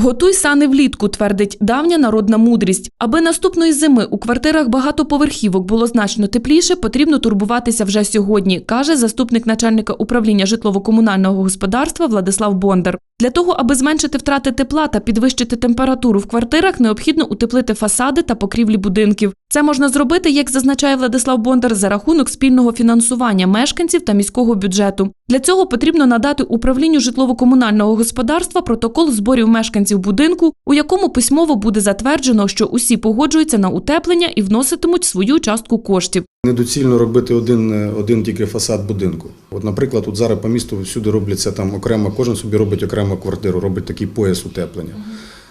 Готуй сани влітку, твердить давня народна мудрість. Аби наступної зими у квартирах багатоповерхівок було значно тепліше, потрібно турбуватися вже сьогодні, каже заступник начальника управління житлово-комунального господарства Владислав Бондар. Для того, аби зменшити втрати тепла та підвищити температуру в квартирах, необхідно утеплити фасади та покрівлі будинків. Це можна зробити, як зазначає Владислав Бондар, за рахунок спільного фінансування мешканців та міського бюджету. Для цього потрібно надати управлінню житлово-комунального господарства протокол зборів мешканців будинку, у якому письмово буде затверджено, що усі погоджуються на утеплення і вноситимуть свою частку коштів. Недоцільно робити один, е, один тільки фасад будинку. От, наприклад, от зараз по місту всюди робляться там окремо, кожен собі робить окрему квартиру, робить такий пояс утеплення.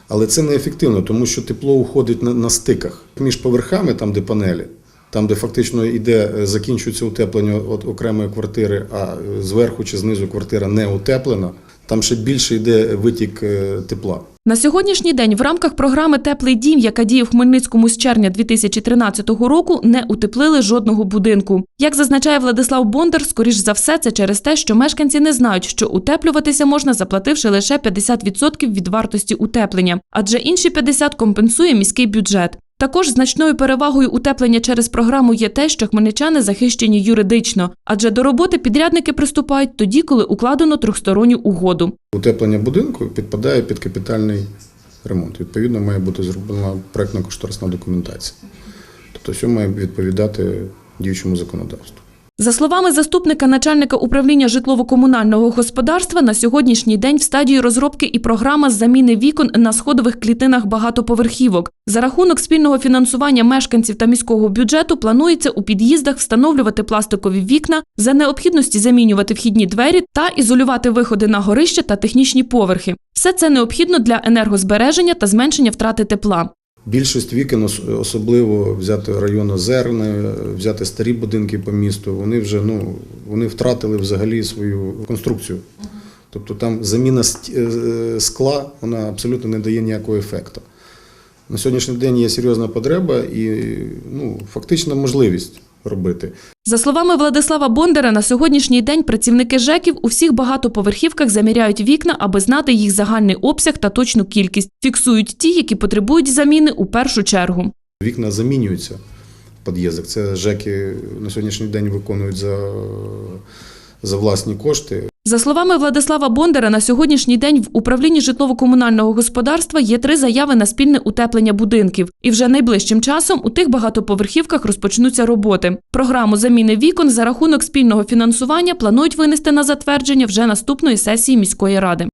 Але це неефективно, тому що тепло уходить на, на стиках між поверхами, там де панелі, там де фактично йде, е, закінчується утеплення от окремої квартири, а е, зверху чи знизу квартира не утеплена, там ще більше йде витік е, тепла. На сьогоднішній день в рамках програми Теплий дім, яка діє в Хмельницькому з червня 2013 року, не утеплили жодного будинку. Як зазначає Владислав Бондар, скоріш за все, це через те, що мешканці не знають, що утеплюватися можна, заплативши лише 50% від вартості утеплення, адже інші 50% компенсує міський бюджет. Також значною перевагою утеплення через програму є те, що хмельничани захищені юридично, адже до роботи підрядники приступають тоді, коли укладено трьохсторонню угоду. Утеплення будинку підпадає під капітальний ремонт. Відповідно, має бути зроблена проектно-кошторисна документація. Тобто, все має відповідати діючому законодавству. За словами заступника начальника управління житлово-комунального господарства, на сьогоднішній день в стадії розробки і програма з заміни вікон на сходових клітинах багатоповерхівок. За рахунок спільного фінансування мешканців та міського бюджету планується у під'їздах встановлювати пластикові вікна, за необхідності замінювати вхідні двері та ізолювати виходи на горище та технічні поверхи. Все це необхідно для енергозбереження та зменшення втрати тепла. Більшість вікон, особливо взяти район Озерне, взяти старі будинки по місту, вони вже ну, вони втратили взагалі свою конструкцію. Тобто там заміна е, скла вона абсолютно не дає ніякого ефекту. На сьогоднішній день є серйозна потреба і ну, фактично можливість робити. За словами Владислава Бондара, на сьогоднішній день працівники ЖЕКів у всіх багатоповерхівках заміряють вікна, аби знати їх загальний обсяг та точну кількість. Фіксують ті, які потребують заміни у першу чергу. Вікна замінюються в під'їздах. Це ЖЕКи на сьогоднішній день виконують за, за власні кошти. За словами Владислава Бондара, на сьогоднішній день в управлінні житлово-комунального господарства є три заяви на спільне утеплення будинків. І вже найближчим часом у тих багатоповерхівках розпочнуться роботи. Програму заміни вікон за рахунок спільного фінансування планують винести на затвердження вже наступної сесії міської ради.